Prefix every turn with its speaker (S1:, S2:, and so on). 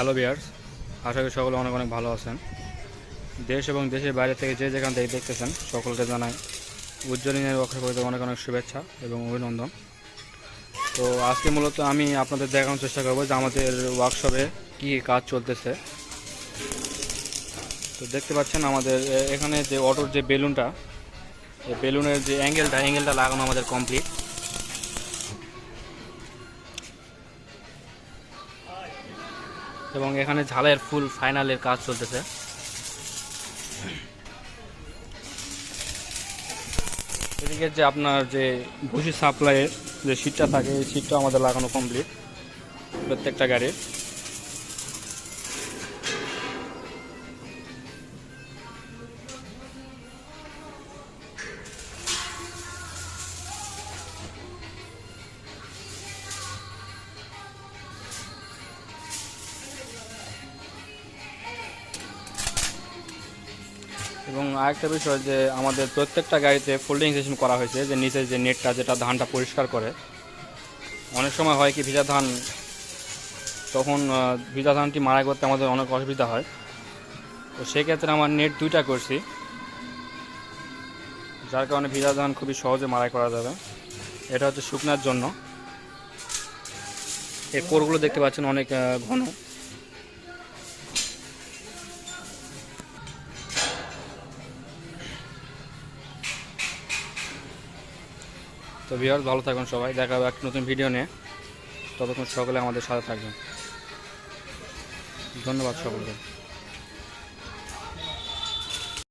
S1: Hello বিয়ার্স আশা করি সকলে অনেক অনেক ভালো আছেন। দেশ এবং দেশের বাইরে থেকে যে যেখান থেকে দেখতেছেন, সকলকে জানাই উজ্জ্বলিনের অক্ষরপরিতে অনেক অনেক শুভেচ্ছা এবং অভিনন্দন। তো আজকে মূলত আমি আপনাদের দেখানোর চেষ্টা করব যে আমাদের ওয়ার্কশপে কী কাজ চলতেছে। তো দেখতে পাচ্ছেন আমাদের এখানে যে অটোর যে বেলুনটা বেলুনের যে অ্যাঙ্গেলটা অ্যাঙ্গেলটা লাগানো আমাদের কমপ্লিট এবং এখানে ঝালের ফুল ফাইনালের কাজ চলতেছে। এদিকে যে আপনার যে ভুসি সাপ্লাইয়ের যে সিটটা থাকে, এই সিটটা আমাদের লাগানো কমপ্লিট প্রত্যেকটা গাড়ির। এবং আরেকটা বিষয় যে আমাদের প্রত্যেকটা গাড়িতে ফোল্ডিং সিস্টেম করা হয়েছে, যে নিচে যে নেটটা যেটা ধানটা পরিষ্কার করে। অনেক সময় হয় কি, ভিজা ধান, তখন ভিজা ধানটি মারা করতে আমাদের অনেক অসুবিধা হয়। তো সেক্ষেত্রে আমার নেট দুইটা করছি। যার কারণে ভিজা ধান খুবই সহজে মারাই করা যাবে। এটা হচ্ছে শুকনার জন্য। এই কোরগুলো দেখতে পাচ্ছেন অনেক ঘন। তো ভিওর ভালো থাকুন সবাই। দেখা হবে একটা নতুন ভিডিও নিয়ে। ততক্ষণ সকলে আমাদের সাথে থাকবেন। ধন্যবাদ সকলকে।